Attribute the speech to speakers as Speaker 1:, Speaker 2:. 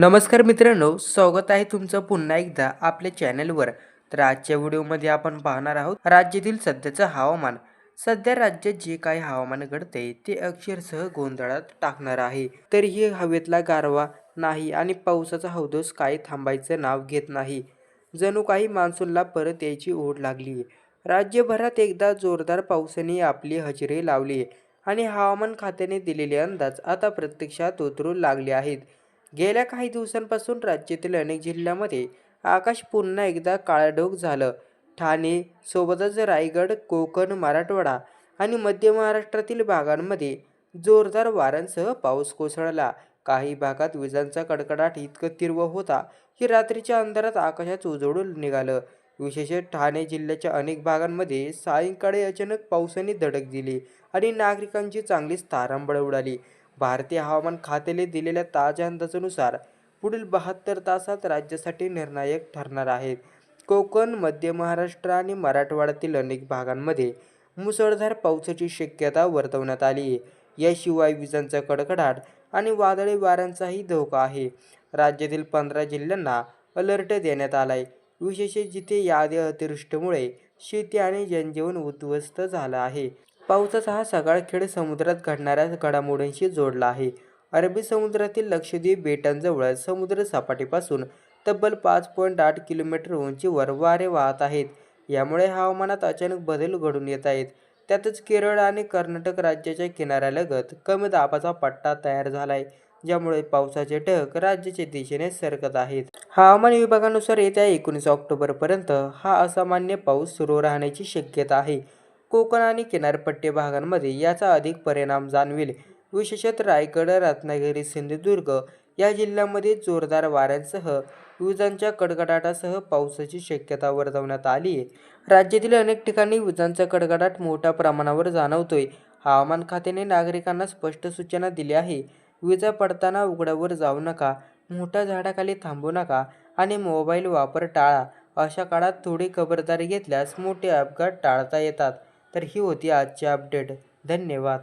Speaker 1: नमस्कार मित्रांनो स्वागत आहे तुमचं पुन्हा एकदा आपल्या चॅनलवर. तर आजच्या व्हिडिओमध्ये आपण पाहणार आहोत राज्यातील सध्याचं हवामान. सध्या राज्यात जे काही हवामान घडते ते अक्षरशः गोंधळात टाकणार आहे. तर हे हवेतला गारवा नाही आणि पावसाचा हौदोस काही थांबायचं नाव घेत नाही. जणू काही मान्सूनला परत यायची ओढ लागली. आहे राज्यभरात एकदा जोरदार पावसाने आपली हजेरी लावली आहे आणि हवामान खात्याने दिलेले अंदाज आता प्रत्यक्षात उतरू लागले आहेत. गेल्या काही दिवसांपासून राज्यातील अनेक जिल्ह्यांमध्ये आकाश पुन्हा एकदा काळाडोक झालं. ठाणे सोबतच रायगड कोकण मराठवाडा आणि मध्य महाराष्ट्रातील भागांमध्ये जोरदार वाऱ्यांसह पाऊस कोसळला. काही भागात विजांचा कडकडाट इतकं तीव्र होता की रात्रीच्या अंधारात आकाशात उजळून निघालं. विशेषतः ठाणे जिल्ह्याच्या अनेक भागांमध्ये सायंकाळी अचानक पावसाने धडक दिली आणि नागरिकांची चांगलीच तारांबळ उडाली. भारतीय हवामान खात्याने दिलेल्या ताज्या अंदाजानुसार पुढील बहात्तर तासात राज्यासाठी निर्णायक ठरणार आहेत. कोकण मध्य महाराष्ट्र आणि मराठवाड्यातील अनेक भागांमध्ये मुसळधार पावसाची शक्यता वर्तवण्यात आली. आहे याशिवाय विजांचा कडकडाट आणि वादळी वाऱ्यांचाही धोका आहे. राज्यातील पंधरा जिल्ह्यांना अलर्ट देण्यात आलाय. विशेष जिथे यादी अतिवृष्टीमुळे शेती आणि जनजीवन उद्ध्वस्त झालं आहे. पावसाचा हा सगळा खेळ समुद्रात घडणाऱ्या घडामोडींशी जोडला आहे. अरबी समुद्रातील लक्षद्वीप बेटांजवळ समुद्र सपाटीपासून तब्बल पाच पॉईंट आठ किलोमीटर उंचीवर वारे वाहत आहेत. यामुळे हवामानात अचानक बदल घडून येत आहेत. त्यातच केरळ आणि कर्नाटक राज्याच्या किनाऱ्यालगत कमी दाबाचा पट्टा तयार झालाय ज्यामुळे पावसाचे ढग राज्याच्या दिशेने सरकत आहेत. हवामान विभागानुसार येत्या एकोणीस ऑक्टोबरपर्यंत हा असामान्य पाऊस सुरू राहण्याची शक्यता आहे. कोकण आणि किनारपट्टी भागांमध्ये याचा अधिक परिणाम जाणवेल. विशेषतः रायगड रत्नागिरी सिंधुदुर्ग या जिल्ह्यांमध्ये जोरदार वाऱ्यांसह विजांच्या कडकडाटासह पावसाची शक्यता वर्तवण्यात आली आहे. राज्यातील अनेक ठिकाणी विजांचा कडकडाट मोठ्या प्रमाणावर जाणवतोय. हवामान खात्याने नागरिकांना स्पष्ट सूचना दिली आहे. विजा पडताना उघड्यावर जाऊ नका मोठ्या झाडाखाली थांबू नका आणि मोबाईल वापर टाळा. अशा काळात थोडी खबरदारी घेतल्यास मोठे अपघात टाळता येतात. तर ही होती आजची अपडेट धन्यवाद.